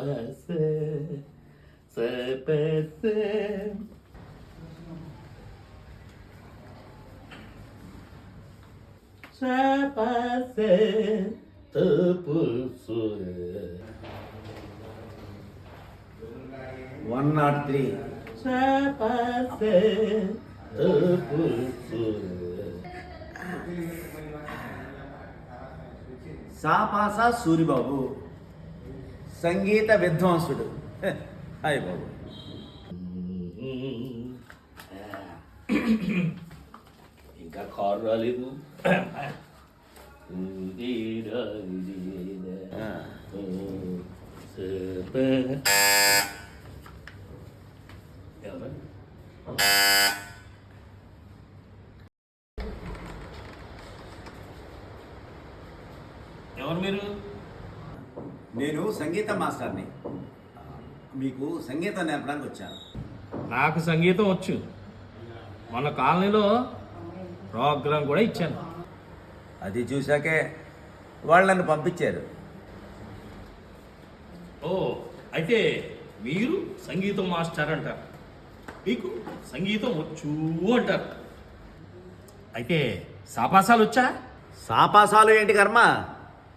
Sepese, sepese. Sepese, tepusue. One not three. Sepese, tepusue. सा पासा सूर्य बाबू సంగీత విద్వాంసుడు హాయ్ బాబు. ఇంకా కారు రాలేదు. ఎవరు మీరు? నేను సంగీత మాస్టర్ని. మీకు సంగీతం నేర్పడానికి వచ్చాను. నాకు సంగీతం వచ్చు. మన కాలనీలో ప్రోగ్రాం కూడా ఇచ్చాను. అది చూశాకే వాళ్ళు నన్ను పంపించారు. ఓ అయితే మీరు సంగీతం మాస్టర్ అంటారు. మీకు సంగీతం వచ్చు అంటారు. అయితే సాపాసాలు వచ్చా? సాపాసాలు ఏంటి కర్మ?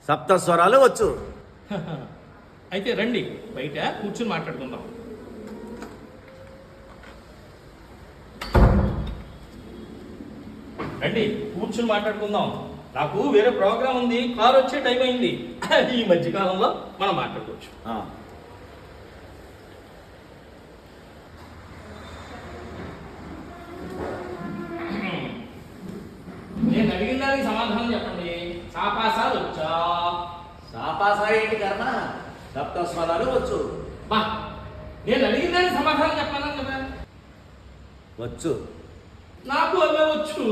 సప్త స్వరాలు వచ్చు. అయితే రండి బయట కూర్చుని మాట్లాడుకుందాం. రండి కూర్చుని మాట్లాడుకుందాం. నాకు వేరే ప్రోగ్రాం ఉంది కార్ వచ్చే టైం అయింది. ఈ మధ్యకాలంలో మనం మాట్లాడుకోవచ్చు. స్వరాలు వచ్చు. బా నేను అడిగిన దానికి సమాధానం చెప్పాను కదా. వచ్చు. నాకు అవే వచ్చు.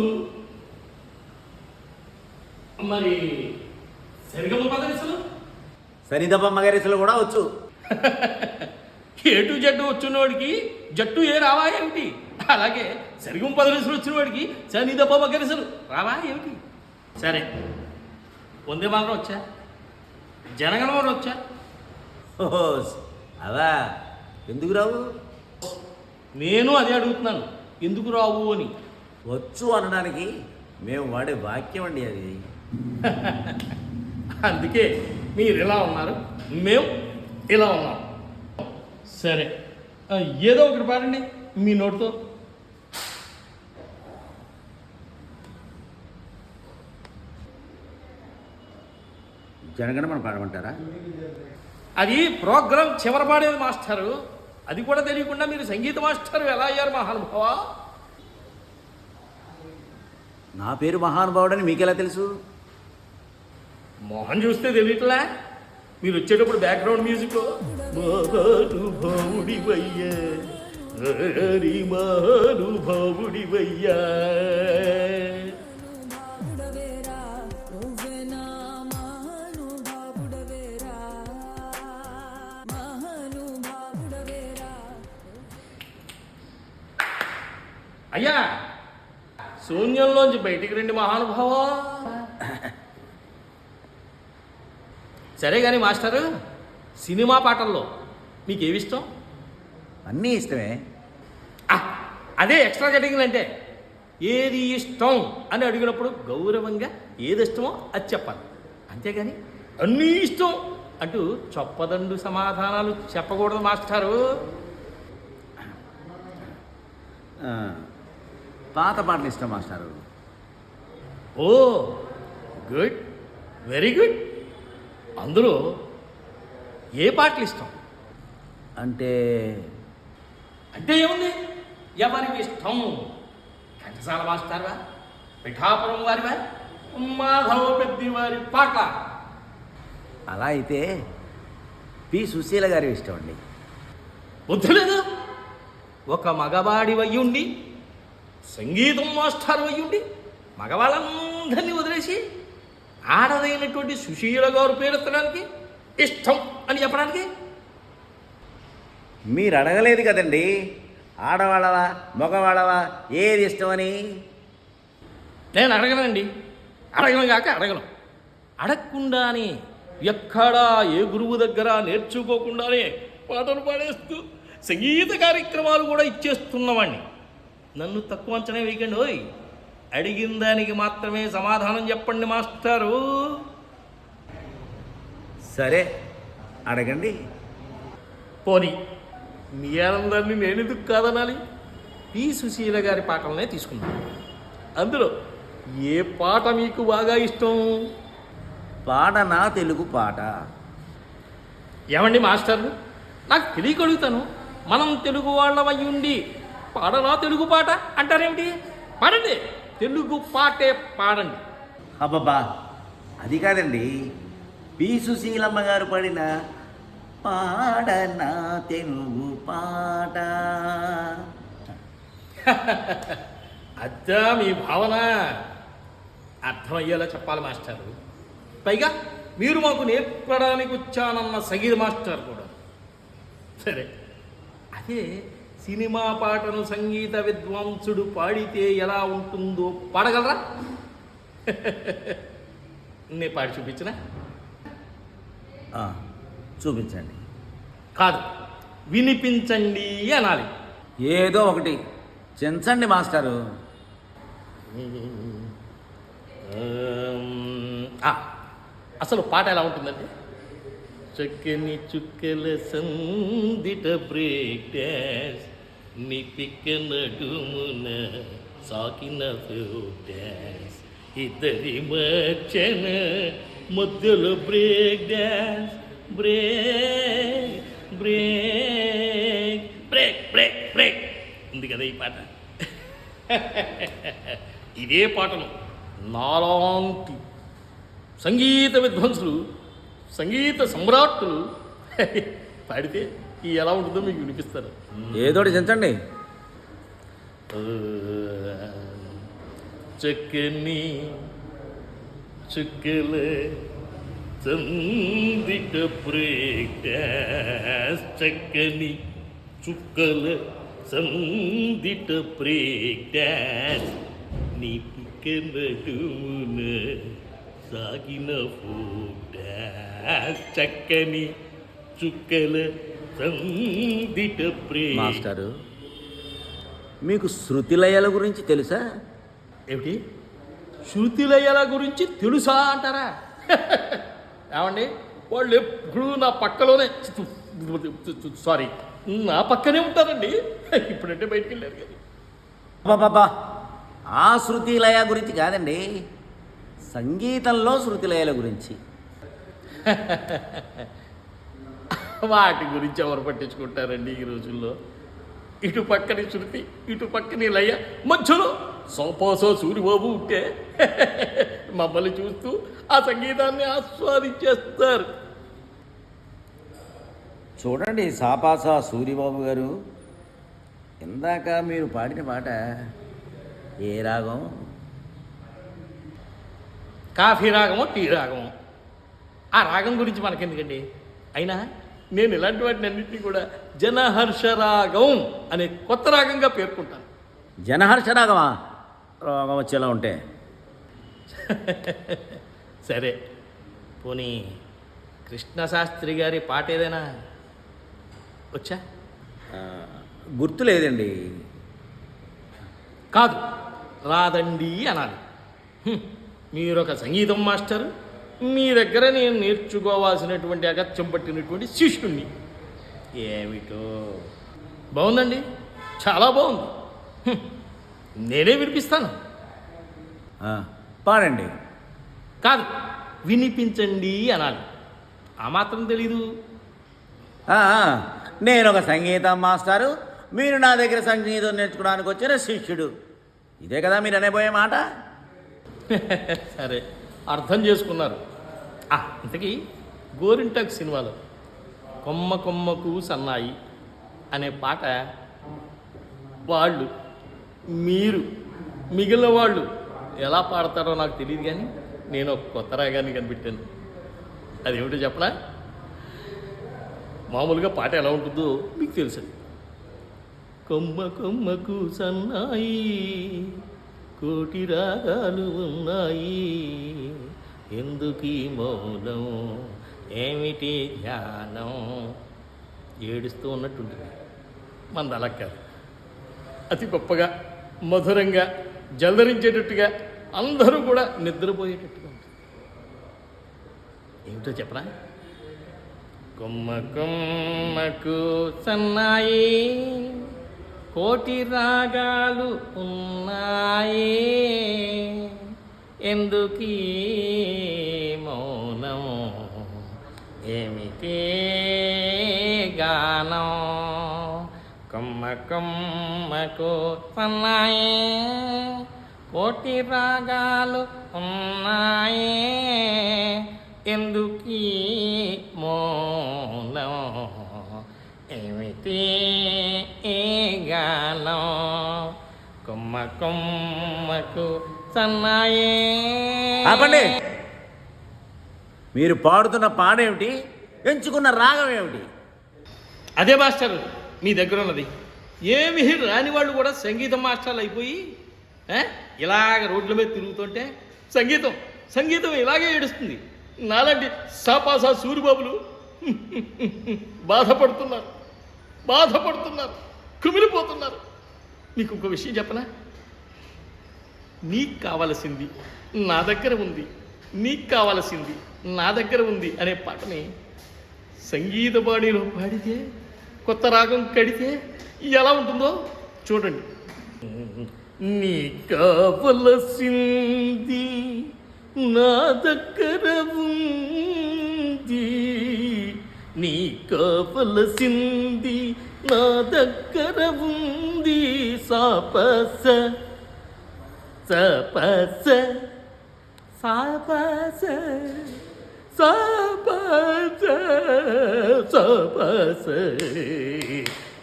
మరి సరిగమ పదనిసలు సరిదప మగరిసలు కూడా వచ్చు. ఏ టు జట్టు వచ్చినవాడికి జట్టు ఏ రావా ఏమిటి? అలాగే సరిగం పదనిసలు వచ్చిన వాడికి సని దప్ప మగరిసలు రావా ఏమిటి? సరే వందే మాత్రం వచ్చా? జనగణమన వచ్చా? ఓహో అవా? ఎందుకు రావు? నేను అదే అడుగుతున్నాను. ఎందుకు రావు అని? వచ్చు అనడానికి మేము వాడే వాక్యం అండి అది. అందుకే మీరు ఇలా ఉన్నారు మేము ఇలా ఉన్నాం. సరే ఏదో ఒకటి పాడండి మీ నోటితో. జనగణమన పాడమంటారా? అది ప్రోగ్రాం చివర పాడేది మాస్టారు. అది కూడా తెలియకుండా మీరు సంగీత మాస్టర్ ఎలా అయ్యారు మహానుభావ? నా పేరు మహానుభావుడని మీకెలా తెలుసు? మోహన్ చూస్తే తెలియట్లే. మీరు వచ్చేటప్పుడు బ్యాక్గ్రౌండ్ మ్యూజిక్ మహానుభావుడి వయ్యా అయ్యా శూన్యంలోంచి బయటికి రండి మహానుభావ. సరే కానీ మాస్టరు సినిమా పాటల్లో మీకు ఏవి ఇష్టం అన్నీ ఇష్టమే. అదే ఎక్స్ట్రా కటింగ్లు అంటే ఏది ఇష్టం అని అడిగినప్పుడు గౌరవంగా ఏది ఇష్టమో అది చెప్పాలి. అంతేగాని అన్నీ ఇష్టం అంటూ చొప్పదండు సమాధానాలు చెప్పకూడదు మాస్టారు. పాత పాటలు ఇష్టం మాస్టారు. Oh good. Very good. అందులో ఏ పాటలు ఇష్టం? అంటే అంటే ఏముంది? ఎవరికి ఇష్టం? ఘంటసాల మాస్టారువా? పిఠాపురం వారివా? మాధవ పెద్ది వారి పాట. అలా అయితే పి. సుశీల గారి ఇష్టం అండి. లేదు. ఒక మగవాడి వయ్యుండి సంగీతం మాస్టర్ వయ్యుండి మగవాళ్ళందరినీ వదిలేసి ఆడదైనటువంటి సుశీల గారు పేరెత్తడానికి ఇష్టం అని చెప్పడానికి? మీరు అడగలేదు కదండి. ఆడవాళ్ళవా మగవాళ్ళవా ఏది ఇష్టమని? నేను అడగనండి. అడగను కాక అడగను. అడగకుండానే ఎక్కడా ఏ గురువు దగ్గర నేర్చుకోకుండానే పాటలు పాడేస్తూ సంగీత కార్యక్రమాలు కూడా ఇచ్చేస్తున్నవాణ్ణి. నన్ను తక్కువ అంచనా వేయకండి ఓయ్. అడిగిన దానికి మాత్రమే సమాధానం చెప్పండి మాస్టారు. సరే అడగండి. పోనీ మీ ఆనందాన్ని నేను ఎందుకు కాదనాలి? పి సుశీల గారి పాటలనే తీసుకున్నాను అందులో ఏ పాట మీకు బాగా ఇష్టం? పాట నా తెలుగు పాట. ఏమండి మాస్టర్? నాకు తెలియక అడుగుతాను మనం తెలుగు వాళ్ళమై ఉండి పాడనా తెలుగు పాట అంటారేమిటి? పాడండి. తెలుగు పాటే పాడండి. అబ్బబ్బా అది కాదండి. పి. సుశీలమ్మ గారు పాడిన పాడన తెలుగు పాట. అద్దా మీ భావన. అర్థమయ్యేలా చెప్పాలి మాస్టారు. పైగా మీరు మాకు నేర్పడానికి వచ్చానన్న సగీర్ మాస్టర్ కూడా. సరే అదే సినిమా పాటను సంగీత విద్వాంసుడు పాడితే ఎలా ఉంటుందో పాడగలరా? నేను పాడి చూపించనా? చూపించండి. కాదు వినిపించండి అనాలి. ఏదో ఒకటి. చెంచండి మాస్టారు. అసలు పాట ఎలా ఉంటుందంటే చక్కని చుక్కల సందిట బ్రేక్ డ్యాన్స్ నీ నడుమున సాకిన డ్యాన్స్ ఇద్దరి మచ్చన మధ్యలో break dance break break break break break. ఉంది కదా ఈ పాట. ఇదే పాటను నాలాంటి సంగీత విద్వాంసులు సంగీత సమ్రాట్లు పాడితే ఈ ఎలా ఉంటుందో మీకు వినిపిస్తారు ఏదోటి చెంచండి. చక్కని చుక్కల బ్రేక్ డాన్స్ చక్కని చుక్కల సందిట డాన్స్ నీ పిక్క నడుమున సాగిన డాన్స్ చక్కని చుక్కల మాస్టారు మీకు శృతిలయల గురించి తెలుసా? ఏమిటి? శృతిలయల గురించి తెలుసా అంటారా? ఏమండి? వాళ్ళు ఎప్పుడు నా పక్కలోనే సారీ నా పక్కనే ఉంటారండి. ఇప్పుడంటే బయటికి వెళ్ళారు కదా. బాబా ఆ శృతిలయ గురించి కాదండి సంగీతంలో శృతిలయల గురించి. వాటి గురించి ఎవరు పట్టించుకుంటారండి ఈ రోజుల్లో? ఇటు పక్కని శృతి ఇటు పక్కని లయ మధ్యలో సోపోసో సూరిబాబు ఉంటే మమ్మల్ని చూస్తూ ఆ సంగీతాన్ని ఆస్వాదించేస్తారు. చూడండి సాపాసా సూరిబాబు గారు ఇందాక మీరు పాడిన పాట ఏ రాగం? కాఫీ రాగమో టీ రాగమో? ఆ రాగం గురించి మనకెందుకండి? అయినా నేను ఇలాంటి వాటిని అన్నింటినీ కూడా జనహర్ష రాగం అనే కొత్త రాగంగా పేర్కొంటాను. జనహర్ష రాగమా? రాగం వచ్చేలా ఉంటే. సరే పోనీ కృష్ణశాస్త్రి గారి పాట ఏదైనా వచ్చా? గుర్తు లేదండి. కాదు రాదండి అనాలి. మీరొక సంగీతం మాస్టర్. మీ దగ్గర నేను నేర్చుకోవాల్సినటువంటి అగత్యం పట్టినటువంటి శిష్యుణ్ణి ఏమిటో? బాగుందండి? చాలా బాగుంది. నేనే వినిపిస్తాను. పాడండి. కాదు వినిపించండి అనాలి. ఆ మాత్రం తెలీదు. నేను ఒక సంగీతం మాస్టారు మీరు నా దగ్గర సంగీతం నేర్చుకోవడానికి వచ్చిన శిష్యుడు. ఇదే కదా మీరు అనేబోయే మాట? సరే. అర్థం చేసుకున్నారు. ఆ, ఇంతకీ గోరింటాక్ సినిమాలో కొమ్మ కొమ్మకు సన్నాయి అనే పాట వాళ్ళు మీరు మిగిలిన వాళ్ళు ఎలా పాడతారో నాకు తెలియదు కానీ నేను ఒక కొత్త రాగాన్ని కనిపెట్టాను. అదేమిటో చెప్పనా? మామూలుగా పాట ఎలా ఉంటుందో మీకు తెలుసు. కొమ్మ కొమ్మకు సన్నాయి కోటి రాగాలు ఉన్నాయి. ఎందుకీ మౌనం? ఏమిటి ధ్యానం? ఏడుస్తూ ఉన్నట్టుంటుంది మనది అలా కాదు అతి గొప్పగా మధురంగా జలధరించేటట్టుగా అందరూ కూడా నిద్రపోయేటట్టుగా ఉంటుంది. ఏమిటో చెప్పరా? కొమ్మ కొమ్మకు సన్నాయి. కోటి రాగాలు ఉన్నాయే. ఎందుకీ మౌనం ఏమిటి గానం? కొమ్మ కొమ్మకు సన్నాయే కోటి రాగాలు ఉన్నాయే. ఎందుకీ మౌనం ఏమిటి ఈ గానం కొమ్మ కొమ్మకు సన్నాయి. ఆపండి. మీరు పాడుతున్న పాడేమిటి? ఎంచుకున్న రాగం ఏమిటి? అదే మాస్టర్ మీ దగ్గర ఉన్నది ఏమి రాని వాళ్ళు కూడా సంగీతం మాస్టర్లు అయిపోయి ఇలాగ రోడ్ల మీద తిరుగుతుంటే సంగీతం సంగీతం ఇలాగే ఏడుస్తుంది. నాలాంటి సాపాసా సూరిబాబులు బాధపడుతున్నారు. బాధపడుతున్నారు కుమిలిపోతున్నారు. నీకు ఇంకో విషయం చెప్పనా? నీకు కావలసింది నా దగ్గర ఉంది నీకు కావలసింది నా దగ్గర ఉంది అనే పాటని సంగీత బాణీలో పాడితే కొత్త రాగం కడితే ఎలా ఉంటుందో చూడండి. నీ కావలసింది నా దగ్గర ఉంది. నీ కావలసింది నా దగ్గర ఉంది సాపస. సపస. సాపస. సాపస. సాపస.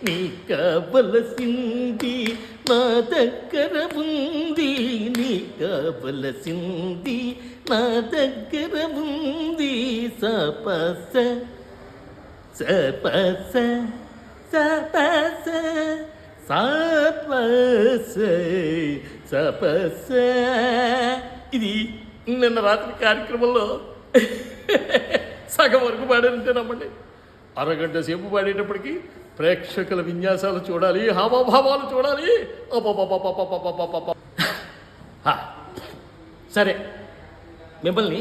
నీ కావలసింది నా దగ్గర ఉంది. నీ కావలసింది నా దగ్గర ఉంది సపస. స ఇది నిన్న రాత్రి కార్యక్రమంలో సగం వరకు పాడారంటే నమ్మండి అరగంట సేపు పాడేటప్పటికి ప్రేక్షకుల విన్యాసాలు చూడాలి హావభావాలు చూడాలి. సరే మిమ్మల్ని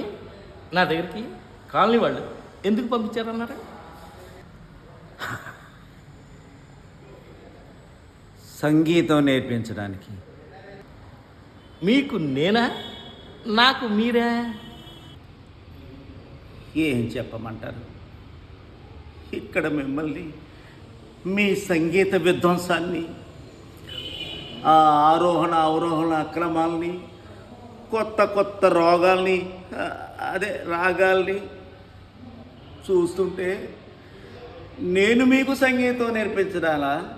నా దగ్గరికి కాలనీ వాళ్ళు ఎందుకు పంపించారన్నారా? సంగీతం నేర్పించడానికి. మీకు నేనా? నాకు మీరా? ఏం చెప్పమంటారు? ఇక్కడ మిమ్మల్ని మీ సంగీత విధ్వంసాన్ని ఆ ఆరోహణ అవరోహణ అక్రమాల్ని కొత్త కొత్త రోగాల్ని అదే రాగాల్ని చూస్తుంటే నేను మీకు సంగీతం నేర్పించడాలా?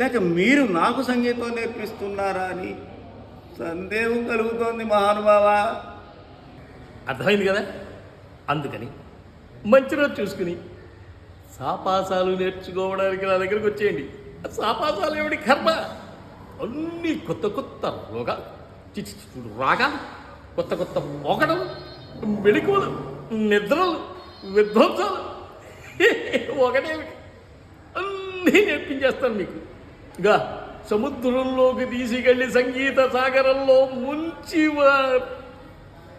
లేక మీరు నాకు సంగీతం నేర్పిస్తున్నారా అని సందేహం కలుగుతోంది మహానుభావ. అర్థమైంది కదా? అందుకని మంచి రోజు చూసుకుని సాపాసాలు నేర్చుకోవడానికి నా దగ్గరికి వచ్చేయండి. సాపాసాలు ఏమిటి కర్మ? అన్నీ కొత్త కొత్త రోగాలు చి, రాగాలు కొత్త కొత్త మొగడం మెళుకులు నిద్రలు విధ్వంసాలు. ఒకటేమిటి అన్నీ నేర్పించేస్తాను మీకు. ఇంకా సముద్రంలోకి తీసుకెళ్ళి సంగీత సాగరంలో ముంచివారు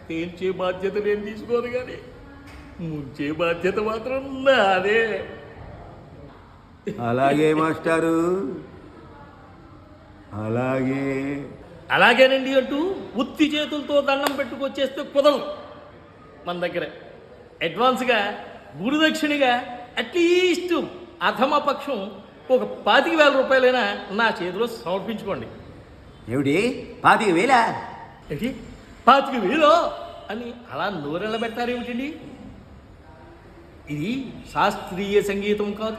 తేల్చే బాధ్యత నేను తీసుకోను కానీ ముంచే బాధ్యత మాత్రం నాదే. అలాగే మాస్టారు. అలాగే. అలాగేనండి అంటూ ఉత్తి చేతులతో దండం పెట్టుకొచ్చేస్తే కుదరదు మన దగ్గర. అడ్వాన్స్గా గురుదక్షిణగా అట్లీస్ట్ అధమ పక్షం ఒక పాతిక వేల రూపాయలైనా నా చేతిలో సమర్పించుకోండి. ఏమిటి? పాతిక వేలా? ఏంటి? పాతిక వేలో? అని అలా నోరెళ్ళ పెడతారు ఏమిటండి? ఇది శాస్త్రీయ సంగీతం కాదు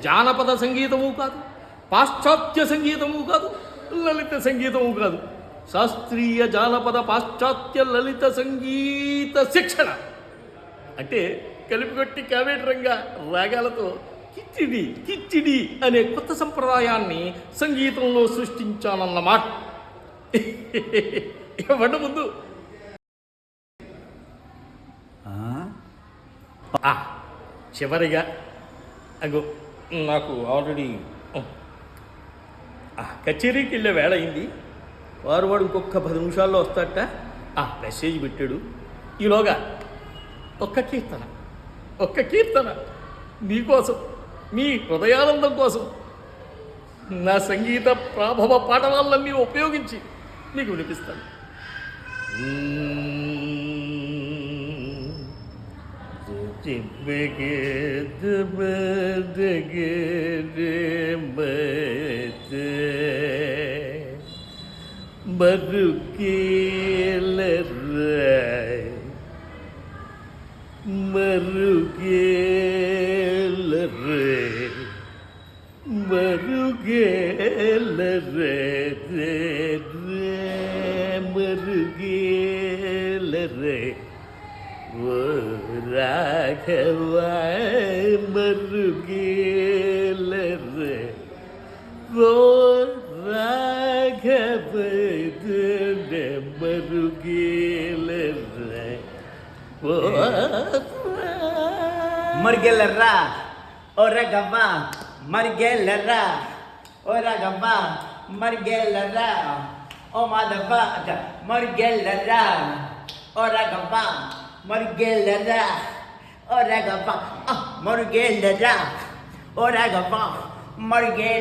జానపద సంగీతము కాదు పాశ్చాత్య సంగీతము కాదు లలిత సంగీతము కాదు. శాస్త్రీయ జానపద పాశ్చాత్య లలిత సంగీత శిక్షణ. అంటే కలిపికొట్టి కావేటరంగా రాగాలతో కిచ్చిడి కిచ్చిడి అనే కొత్త సంప్రదాయాన్ని సంగీతంలో సృష్టించానన్నమాట. ఇవ్వండి ముందు? చివరిగా. అగో నాకు ఆల్రెడీ కచేరీకి వెళ్ళే వేళ అయింది. వారు వాడు ఇంకొక పది నిమిషాల్లో వస్తాడట. ఆ మెసేజ్ పెట్టాడు. ఈలోగా ఒక్క కీర్తన ఒక్క కీర్తన మీకోసం మీ హృదయానందం కోసం నా సంగీత ప్రాభవ పాఠవాళ్ళన్నీ ఉపయోగించి మీకు వినిపిస్తాను మరుకేల மருகேலரே ஓ ராகவாய் மருகேலரே ஓ ராகவது மருகேலரே ஓ மருகேலரா ஓ ரகவா மருகேலரா ओ राघवा मर गए लर्रा ओ माधवा अच्छा मर गए लर्रा ओ राघवा मर गए लर्रा ओ राघवा मर गए ओ राघवा मर गए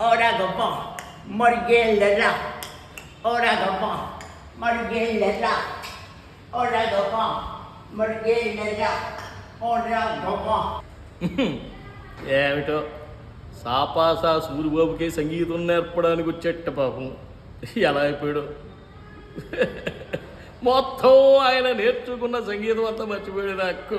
ओ राघवा मर गए ओ राघवा मर गए ओ राघवा मर गए ओ राघवा yeah, we. సాపాసా సూరిబాబుకే సంగీతం నేర్పడానికి వచ్చేట పాపం. ఎలా అయిపోయాడు? మొత్తం ఆయన నేర్చుకున్న సంగీతం అంతా మర్చిపోయాడు నాకు.